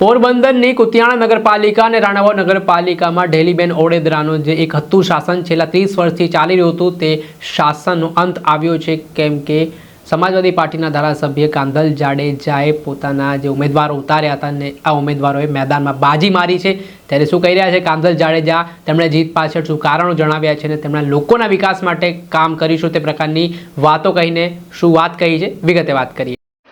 પોરબંદરની કુતિયાણા નગરપાલિકા અને રાણાવાવ નગરપાલિકામાં ઢેલીબેન ઓડેદરાનું જે એક હતું શાસન છેલ્લા ત્રીસ વર્ષથી ચાલી રહ્યું હતું, તે શાસનનો અંત આવ્યો છે. કેમ કે સમાજવાદી પાર્ટીના ધારાસભ્ય કાંધલ જાડેજાએ પોતાના જે ઉમેદવારો ઉતાર્યા હતા ને આ ઉમેદવારોએ મેદાનમાં બાજી મારી છે. ત્યારે શું કહી રહ્યા છે કાંધલ જાડેજા? તેમણે જીત પાછળ શું કારણો જણાવ્યા છે અને તેમણે લોકોના વિકાસ માટે કામ કરીશું તે પ્રકારની વાતો કહીને શું વાત કહી છે? વિગતે વાત કરીએ.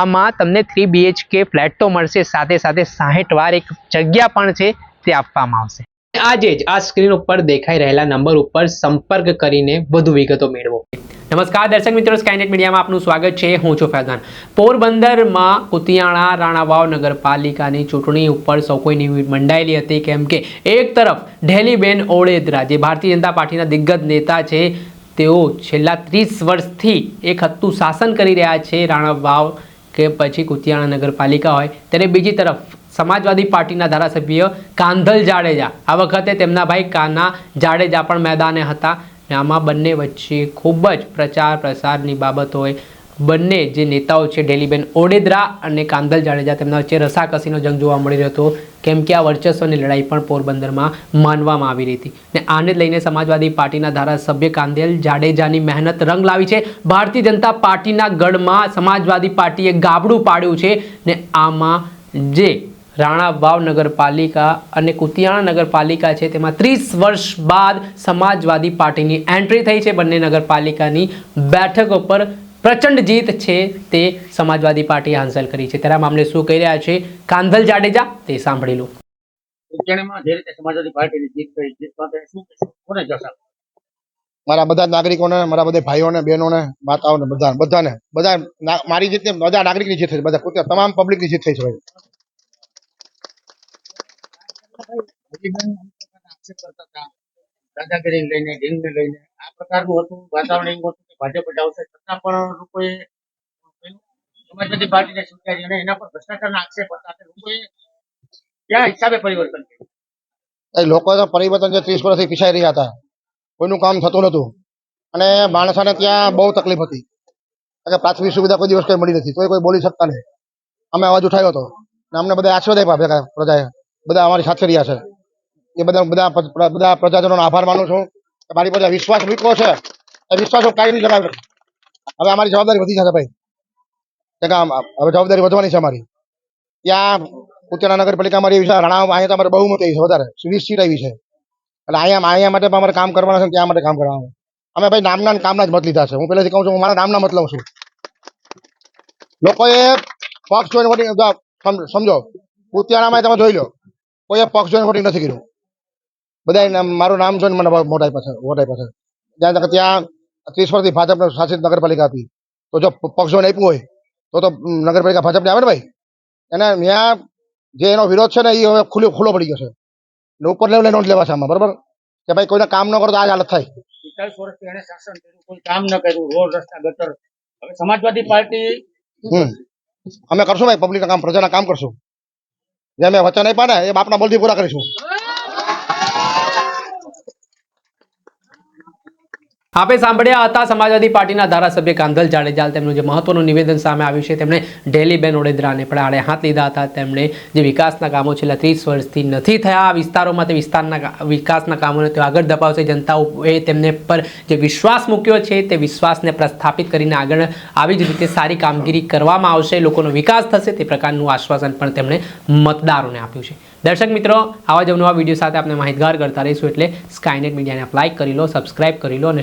આમાં તમને થ્રી બીએચકે ફ્લેટ તો મળશે, સાથે સાથે સાહીઠ વાર એક જગ્યા પણ છે, તે આપવામાં આવશે. આજે જ આ સ્ક્રીન ઉપર દેખાઈ રહેલા નંબર ઉપર સંપર્ક કરીને વધુ વિગતો મેળવો. નમસ્કાર, દર્શક મિત્રો સ્કાયનેટ મીડિયામાં આપનું સ્વાગત છે. હું છું ફૈઝાન. પોરબંદરમાં કુતિયાણા, રાણાવાવ નગરપાલિકાની ચૂંટણી ઉપર સૌ કોઈની મંડાયેલી હતી, કેમ કે એક તરફ ઢેલીબેન ઓળેદરા જે ભારતીય જનતા પાર્ટીના દિગ્ગજ નેતા છે, તેઓ છેલ્લા ત્રીસ વર્ષથી એક હતું શાસન કરી રહ્યા છે, રાણાવાવ કે પછી કુતિયાણા નગરપાલિકા હોય, ત્યારે બીજી તરફ સમાજવાદી પાર્ટીના ધારાસભ્ય કાંધલ જાડેજા. આ વખતે તેમના ભાઈ કાના જાડેજા પણ મેદાને હતા. આમાં બંને વચ્ચે ખૂબ જ પ્રચાર પ્રસારની બાબત હોય. બંને જે નેતાઓ છે, ડેલીબેન ઓડેદરા અને કાંદલ જાડેજા, તેમના વચ્ચે રસાકસીનો જંગ જોવા મળી રહ્યો હતો. કેમ કે આ વર્ચસ્વની લડાઈ પણ પોરબંદરમાં માનવામાં આવી રહી હતી. ને આને લઈને સમાજવાદી પાર્ટીના ધારાસભ્ય કાંદેલ જાડેજાની મહેનત રંગ લાવી છે. ભારતીય જનતા પાર્ટીના ગઢમાં સમાજવાદી પાર્ટીએ ગાબડું પાડ્યું છે. ને આમાં જે રાણા વાવ નગરપાલિકા અને કુતિયાણા નગરપાલિકા છે, તેમાં ત્રીસ વર્ષ બાદ સમાજવાદી પાર્ટીની એન્ટ્રી થઈ છે. બંને નગરપાલિકાની બેઠકો પર પ્રચંડ જીત છે તે સમાજવાદી પાર્ટીએ હાંસલ કરી છે. ત્યારે આ મામલે શું કહી રહ્યા છે? કાંધલ જાડેજા તે સાંભળી લો. ઉજ્જૈનમાં જે રીતે સમાજવાદી પાર્ટીની જીત થઈ જીત શું કોને જશે? મારા બધા નાગરિકોને મારા બધા ભાઈઓને બહેનોને માતાઓને બધા બધાને બધા મારી જીતને બધા નાગરિકની જીત થઈ છે બધા પોતે તમામ પબ્લિકની જીત થઈ છે ભાઈ. દાદાગીરીને લઈને ઢીંગને લઈને. આ પ્રકારનું હતું, વાતાવરણ એવું હતું કે ભાજપ જ આવશે. છતાં પણ લોકોએ સમાજવાદી પાર્ટીને સ્વીકારી અને એના પર ભ્રષ્ટાચારના આક્ષેપ હતા. લોકોએ ક્યાં હિસાબે પરિવર્તન કર્યું? એ લોકો પરિવર્તન જે ત્રીસ વર્ષથી પીછાઈ રહ્યા હતા, કોઈનું કામ થતું નહોતું. અને માણસાને ત્યાં બહુ તકલીફ હતી. કે પ્રાથમિક સુવિધા કોઈ દિવસ કંઈ મળી નથી કોઈ કોઈ બોલી શકતા નહીં. અમે અવાજ ઉઠાવ્યો હતો. અને અમને બધા આશીર્વાદ આપ્યા ભેગા પ્રજાએ. બધા અમારી સાથે રહ્યા છે. એ બધા બધા બધા પ્રજાજનોનો આભાર માનું છું. મારી પાસે વિશ્વાસ મૂક્યો છે, એ વિશ્વાસ હું કાંઈ નહીં લગાવ્યો હવે અમારી જવાબદારી વધી જશે ભાઈ. કે હવે જવાબદારી વધવાની છે અમારી. ત્યાં ઉત્તરા નગરપાલિકામાં એવી છે રાણા અહીંયા તો અમારે બહુ મોટી છે, વધારે વીસ સીટ આવી છે. એટલે અહીંયા અહીંયા માટે અમારે કામ કરવાના છે ત્યાં માટે કામ કરવાનું. અમે ભાઈ નામના કામના જ મત લીધા છે. હું પહેલાથી કહું છું, હું મારા નામના મત લઉં છું. લોકોએ પક્ષ જોઈને વોટિંગ સમજો ઉત્તરામાં તમે જોઈ લો, કોઈએ પક્ષ જોઈને વોટિંગ નથી કર્યું. બધા મારું નામ જોઈને મને વોટ આપ્યા છે વોટ આપ્યા છે જ્યાં તક ત્યાં ત્રીસ વર્ષથી ભાજપ શાસિત નગરપાલિકા હતી. તો જો પક્ષ જોઈને આપ્યું હોય તો તો નગરપાલિકા ભાજપને આવે ને ભાઈ? એને ત્યાં જે એનો વિરોધ છે ને એ હવે ખુલ્લો ખુલ્લો પડી ગયો છે. ને ઉપર લેવલે નોંધ લેવા છે આમાં બરાબર? કે ભાઈ કોઈને કામ ન કરો તો આ હાલત થાય. પિસ્તાલીસ વર્ષથી એને શાસન કર્યું કોઈ કામ ન કર્યું રોડ રસ્તા ગટર. હવે સમાજવાદી પાર્ટી અમે કરશું ભાઈ પબ્લિકના કામ પ્રજાના કામ કરશું. જે અમે વચન આપ્યા ને એ બાપના બોલથી પૂરા કરીશું. આપે સાંભળ્યા હતા સમાજવાદી પાર્ટીના ધારાસભ્ય કાંધલ જાડેજા તેમનું જે મહત્વનું નિવેદન સામે આવ્યું છે, તેમણે ડેલીબેન ઓડેદરાને પણ આડે હાથ લીધા હતા. તેમણે જે વિકાસના કામો છેલ્લા ત્રીસ વર્ષથી નથી થયા, આ વિસ્તારોમાં તે વિસ્તારના વિકાસના કામોને તેઓ આગળ ધપાવશે. જનતાઓએ તેમને પર જે વિશ્વાસ મૂક્યો છે, તે વિશ્વાસને પ્રસ્થાપિત કરીને આગળ આવી જ રીતે સારી કામગીરી કરવામાં આવશે. લોકોનો વિકાસ થશે તે પ્રકારનું આશ્વાસન પણ તેમણે મતદારોને આપ્યું છે. દર્શક મિત્રો, આવા જ નવા વીડિયો સાથે આપણે માહિતગાર કરતા રહીશું. એટલે સ્કાયનેટ મીડિયાને આપ લાઇક કરી લો સબસ્ક્રાઇબ કરી લો અને